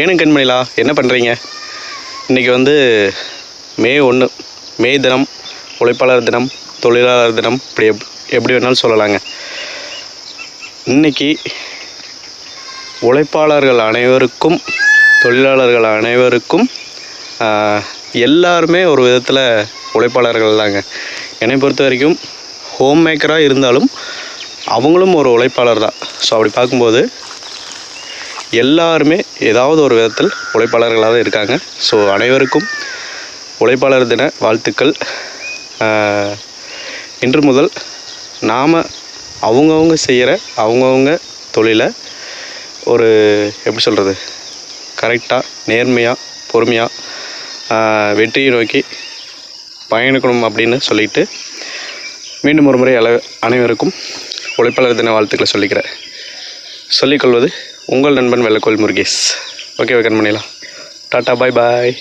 ஏனும் கண்மணிலா என்ன பண்ணுறீங்க இன்றைக்கி வந்து மே ஒன்று மே தினம் உழைப்பாளர் தினம் தொழிலாளர் தினம் இப்படி எப் எப்படி வேணாலும் சொல்லலாங்க. இன்னைக்கு உழைப்பாளர்கள் அனைவருக்கும் தொழிலாளர்கள் அனைவருக்கும் எல்லாருமே ஒரு விதத்தில் உழைப்பாளர்கள் தாங்க. என்னை பொறுத்த வரைக்கும் ஹோம் மேக்கராக இருந்தாலும் அவங்களும் ஒரு உழைப்பாளர் தான். ஸோ அப்படி பார்க்கும்போது எல்லாருமே ஏதாவது ஒரு விதத்தில் உழைப்பாளர்களாக தான் இருக்காங்க. ஸோ அனைவருக்கும் உழைப்பாளர் தின வாழ்த்துக்கள். இன்று முதல் நாம் அவங்கவுங்க செய்கிற அவங்கவுங்க தொழிலை ஒரு எப்படி சொல்கிறது கரெக்டாக நேர்மையாக பொறுமையாக வெற்றியை நோக்கி பயணிக்கணும் அப்படின்னு சொல்லிட்டு மீண்டும் ஒரு முறை அள அனைவருக்கும் உழைப்பாளர் தின வாழ்த்துக்களை சொல்லிக்கிறேன். சொல்லிக்கொள்வது உங்கள் நண்பன் வெள்ளக்கோல் முருகேஷ். ஓகே பண்ணிடலாம் டாட்டா பாய் பாய்